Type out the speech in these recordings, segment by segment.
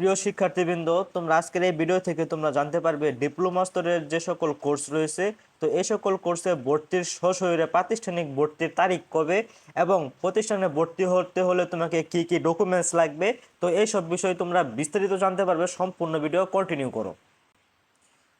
প্রিয় শিক্ষার্থীবৃন্দ, তোমরা আজকের এই ভিডিও থেকে তোমরা জানতে পারবে ডিপ্লোমা স্তরের যে সকল কোর্স রয়েছে। তো এই সকল কোর্সে ভর্তির সশরীরে প্রাতিষ্ঠানিক ভর্তির তারিখ কবে এবং প্রতিষ্ঠানে ভর্তি হতে হলে তোমাকে কি কি ডকুমেন্টস লাগবে? তো এইসব বিষয়ে তোমরা বিস্তারিত জানতে পারবে, সম্পূর্ণ ভিডিও কন্টিনিউ করো।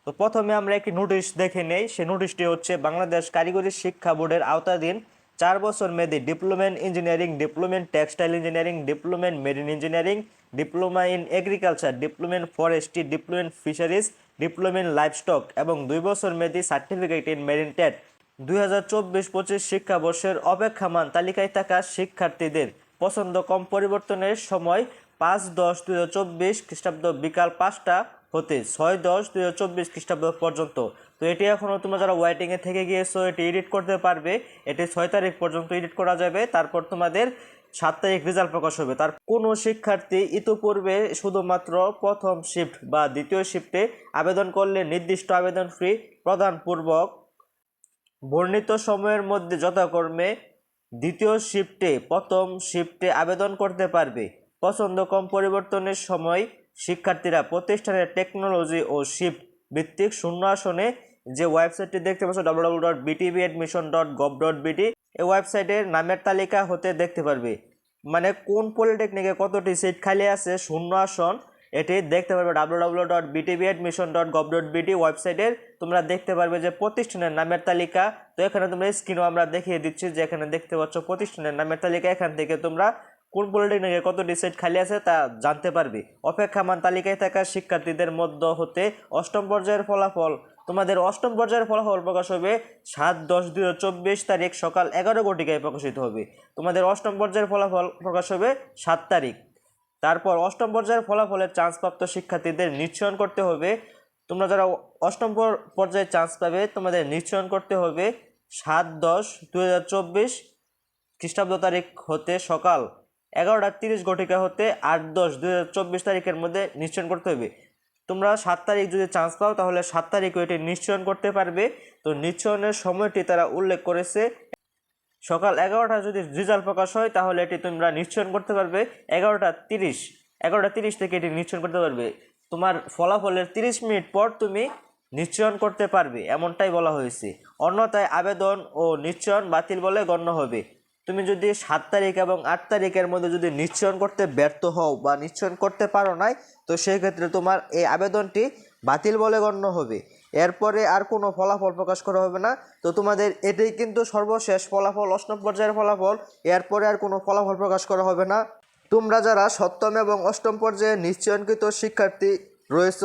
তো প্রথমে আমরা একটি নোটিশ দেখে নেই। সেই নোটিশটি হচ্ছে, বাংলাদেশ কারিগরি শিক্ষা বোর্ডের আওতাধীন চার বছর মেয়াদী diploma in engineering diploma in textile engineering diploma in marine engineering diploma in agriculture diploma in forestry diploma in fisheries diploma in livestock এবং দুই বছর মেয়াদী সার্টিফিকেট ইন মেরিন টেট দুই হাজার চব্বিশ পঁচিশ শিক্ষাবর্ষের অপেক্ষামান তালিকায় থাকা শিক্ষার্থীদের পছন্দ কম পরিবর্তনের সময় পাঁচ দশ দুই হাজার চব্বিশ খ্রিস্টাব্দ বিকাল পাঁচটা হতে ছয় দশ দুই হাজার চব্বিশ খ্রিস্টাব্দ পর্যন্ত। তো এটি এখনও তোমরা যারা ওয়াইটিংয়ে থেকে গিয়েছো, এটি এডিট করতে পারবে। এটি ছয় তারিখ পর্যন্ত এডিট করা যাবে। তারপর তোমাদের সাত তারিখ রেজাল্ট প্রকাশ হবে। তার কোনো শিক্ষার্থী ইতোপূর্বে শুধুমাত্র প্রথম শিফট বা দ্বিতীয় শিফটে আবেদন করলে নির্দিষ্ট আবেদন ফি প্রদানপূর্বক বর্ণিত সময়ের মধ্যে যথাক্রমে দ্বিতীয় শিফটে প্রথম শিফটে আবেদন করতে পারবে। পছন্দ কম পরিবর্তনের সময় শিক্ষার্থীরা প্রতিষ্ঠানের টেকনোলজি ও শিফট ভিত্তিক শূন্য আসনে যে ওয়েবসাইটটি দেখতে পাচ্ছ W W dot BTEB admission dot gov dot BD এই ওয়েবসাইটের নামের তালিকা হতে দেখতে পারবে। মানে কোন পলিটেকনিকে কতটি সিট খালি আছে, শূন্য আসন, এটি দেখতে পারবে W W dot BTEB admission dot gov dot BD ওয়েবসাইটের। তোমরা দেখতে পারবে যে প্রতিষ্ঠানের নামের তালিকা, তো এখানে তোমরা স্ক্রিনও আমরা দেখিয়ে দিচ্ছি যে এখানে দেখতে পাচ্ছ প্রতিষ্ঠানের নামের তালিকা, এখান থেকে তোমরা কোন পলিটেকনিকে কতটি সিট খালি আছে তা জানতে পারবে। অপেক্ষামান তালিকায় থাকা শিক্ষার্থীদের মধ্য হতে অষ্টম পর্যায়ের ফলাফল তোমাদের অষ্টম পর্যায়ের ফলাফল প্রকাশ হবে সাত দশ দুই চব্বিশ তারিখ সকাল এগারো ঘটিকায় প্রকাশিত হবে। তোমাদের অষ্টম পর্যায়ের ফলাফল প্রকাশ হবে সাত তারিখ। তারপর অষ্টম পর্যায়ের ফলাফলের চান্সপ্রাপ্ত শিক্ষার্থীদের নিশ্চয়ন করতে হবে। তোমরা যারা অষ্টম পর- পর্যায়ে চান্স পাবে, তোমাদের নিশ্চয়ন করতে হবে সাত দশ দু হাজার চব্বিশ খ্রিস্টাব্দ তারিখ হতে সকাল এগারোটা তিরিশ ঘটিকা হতে আট দশ দু হাজার চব্বিশ তারিখের মধ্যে নিশ্চয়ন করতে হবে। তোমরা সাত তারিখ যদি চান্স পাও, তাহলে সাত তারিখও এটি নিশ্চয়ন করতে পারবে। তো নিশ্চয়নের সময়টি তারা উল্লেখ করেছে। সকাল এগারোটা যদি রেজাল্ট প্রকাশ হয়, তাহলে এটি তোমরা নিশ্চয়ন করতে পারবে। এগারোটা তিরিশ এগারোটা তিরিশ থেকে এটি নিশ্চয়ন করতে পারবে। তোমার ফলাফলের তিরিশ মিনিট পর তুমি নিশ্চয়ন করতে পারবে, এমনটাই বলা হয়েছে। অন্যথায় আবেদন ও নিশ্চয়ন বাতিল বলে গণ্য হবে। তুমি যদি সাত তারিখ এবং আট তারিখের মধ্যে যদি নিশ্চয়ন করতে ব্যর্থ হও বা নিশ্চয়ন করতে পারো নাই, তো সেই ক্ষেত্রে তোমার এই আবেদনটি বাতিল বলে গণ্য হবে। এরপরে আর কোনো ফলাফল প্রকাশ করা হবে না। তো তোমাদের এটাই কিন্তু সর্বশেষ ফলাফল, অষ্টম পর্যায়ের ফলাফল। এরপরে আর কোনো ফলাফল প্রকাশ করা হবে না। তোমরা যারা সপ্তম এবং অষ্টম পর্যায়ে নিশ্চয়নকৃত শিক্ষার্থী রয়েছ,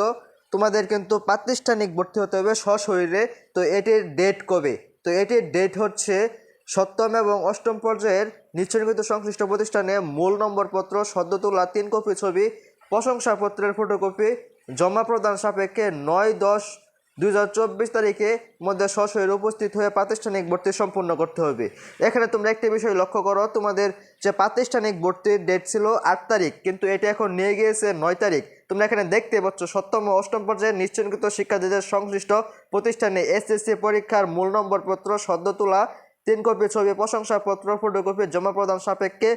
তোমাদের কিন্তু প্রাতিষ্ঠানিক ভর্তি হতে হবে সশরীরে তো এটির ডেট কবে? তো এটির ডেট হচ্ছে সপ্তম এবং অষ্টম পর্যায়ের নিশ্চয়কৃত সংশ্লিষ্ট প্রতিষ্ঠানে মূল নম্বরপত্র সদ্য তোলা তিন কপি ছবি, প্রশংসাপত্রের ফটোকপি, জমা প্রদান সাপেক্ষে নয় দশ দুই হাজার চব্বিশ তারিখে মধ্যে সশরীরে উপস্থিত হয়ে প্রাতিষ্ঠানিক ভর্তি সম্পূর্ণ করতে হবে। এখানে তোমরা একটি বিষয় লক্ষ্য করো, তোমাদের যে প্রাতিষ্ঠানিক ভর্তির ডেট ছিল আট তারিখ, কিন্তু এটা এখন নিয়ে গিয়েছে নয় তারিখ। তোমরা এখানে দেখতে পাচ্ছ, সপ্তম ও অষ্টম পর্যায়ে নিশ্চয়কৃত শিক্ষার্থীদের সংশ্লিষ্ট প্রতিষ্ঠানে এসএসসি পরীক্ষার মূল নম্বরপত্র সদ্য তোলা তিন কপি ছবি, প্রশংসাপত্র ফটোকপি জমা প্রদান সাপেক্ষে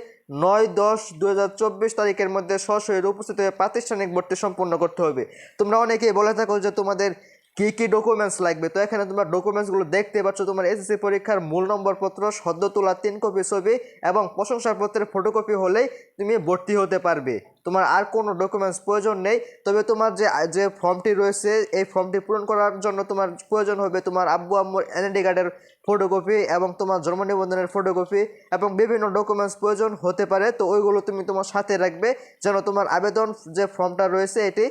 নয় দশ দু চব্বিশ তারিখের মধ্যে সশরীর উপস্থিত হয়ে প্রাতিষ্ঠানিক ভর্তি সম্পন্ন করতে হবে। তোমরা অনেকেই বলে থাকো যে তোমাদের কি কি ডকুমেন্টস লাগবে? তো এখানে তোমরা ডকুমেন্টসগুলো দেখতে পাচ্ছ। তোমার এসএসসি পরীক্ষার মূল নম্বরপত্র সদ্য তোলা তিন কপি ছবি এবং প্রশংসাপত্রের ফটোকপি হলেই তুমি ভর্তি হতে পারবে। তোমার আর কোনো ডকুমেন্টস প্রয়োজন নেই। তবে তোমার যে যে ফর্মটি রয়েছে, এই ফর্মটি পূরণ করার জন্য তোমার প্রয়োজন হবে তোমার আব্বু আম্মুর এনআইডি কার্ডের ফটোকপি এবং তোমার জন্ম নিবন্ধনের ফটোকপি এবং বিভিন্ন ডকুমেন্টস প্রয়োজন হতে পারে। তো ওইগুলো তুমি তোমার সাথে রাখবে যেন তোমার আবেদন যে ফর্মটা রয়েছে এটি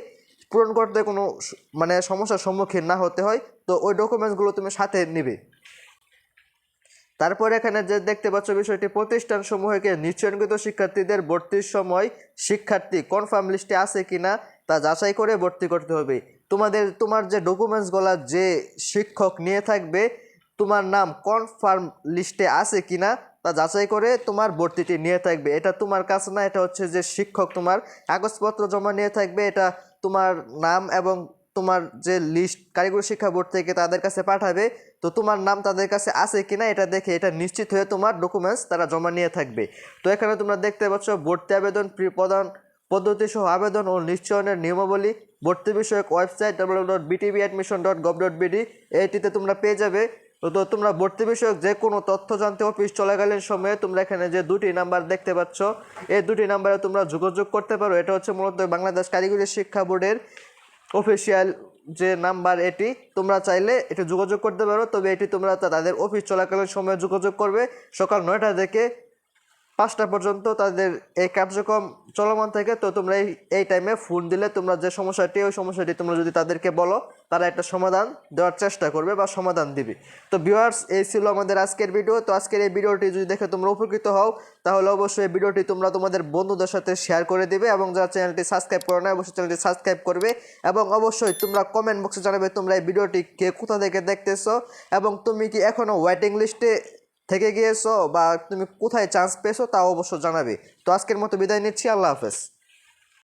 পূরণ করতে কোনো মানে সমস্যার সম্মুখীন না হতে হয়। তো ওই ডকুমেন্টসগুলো তুমি সাথে নিবে। তারপর এখানে যে দেখতে পাচ্ছ বিষয়টি প্রতিষ্ঠান সমূহকে নিশ্চয়নকৃত শিক্ষার্থীদের ভর্তির সময় শিক্ষার্থী কনফার্ম লিস্টে আছে কি না তা যাচাই করে ভর্তি করতে হবে। তোমাদের, তোমার যে ডকুমেন্টসগুলো যে শিক্ষক নিয়ে থাকবে, তোমার নাম কনফার্ম লিস্টে আছে কি না তা যাচাই করে তোমার ভর্তিটি নিয়ে থাকবে। এটা তোমার কাছে না, এটা হচ্ছে যে শিক্ষক তোমার কাগজপত্র জমা নিয়ে থাকবে, এটা তোমার নাম এবং তোমার যে লিস্ট কারিগরি শিক্ষা বোর্ড থেকে তাদের কাছে পাঠাবে, তো তোমার নাম তাদের কাছে আছে কিনা এটা দেখে এটা নিশ্চিত হয়ে তোমার ডকুমেন্টস তারা জমা নিয়ে থাকবে। তো এখানে তোমরা দেখতে পাচ্ছ, ভর্তি আবেদন প্রি- প্রদান পদ্ধতি সহ আবেদন ও নিশ্চয়নের নিয়মাবলী, ভর্তি বিষয়ক website W dot BTV admission dot gov dot BD এইটিতে তোমরা পেয়ে যাবে। তো তোমরা ভর্তি বিষয়ক যে কোনো তথ্য জানতে অফিস চলাকালীন সময়ে তোমরা এখানে যে দুটি নাম্বার দেখতে পাচ্ছ, এই দুটি নাম্বারে তোমরা যোগাযোগ করতে পারো। এটা হচ্ছে মূলত বাংলাদেশ কারিগরি শিক্ষা বোর্ডের অফিসিয়াল যে নাম্বার এটি, তোমরা চাইলে এটি যোগাযোগ করতে পারো। তবে এটি তোমরা তাদের অফিস চলাকালীন সময়ে যোগাযোগ করবে। সকাল নয়টা থেকে পাঁচটা পর্যন্ত তাদের এই কার্যক্রম চলমান থাকে, তো তোমরা এই এই টাইমে ফোন দিলে তোমরা যে সমস্যাটি, ওই সমস্যাটি তোমরা যদি তাদেরকে বলো, তারা একটা সমাধান দেওয়ার চেষ্টা করবে বা সমাধান দিবে। তো ভিউয়ার্স এই ছিল আমাদের আজকের ভিডিও তো আজকের এই ভিডিওটি যদি দেখে তোমরা উপকৃত হও, তাহলে অবশ্যই এই ভিডিওটি তোমরা তোমাদের বন্ধুদের সাথে শেয়ার করে দিবে এবং যারা চ্যানেলটি সাবস্ক্রাইব করো না অবশ্যই চ্যানেলটি সাবস্ক্রাইব করবে এবং অবশ্যই তোমরা কমেন্ট বক্সে জানাবে তোমরা এই ভিডিওটি কে কোথা থেকে দেখতেছো এবং তুমি কি এখনও ওয়েটিং লিস্টে থেকে গিয়েছো বা তুমি কোথায় চান্স পেয়েছ তা অবশ্য জানাবে। তো আজকের মতো বিদায় নিচ্ছি, আল্লাহ হাফেজ।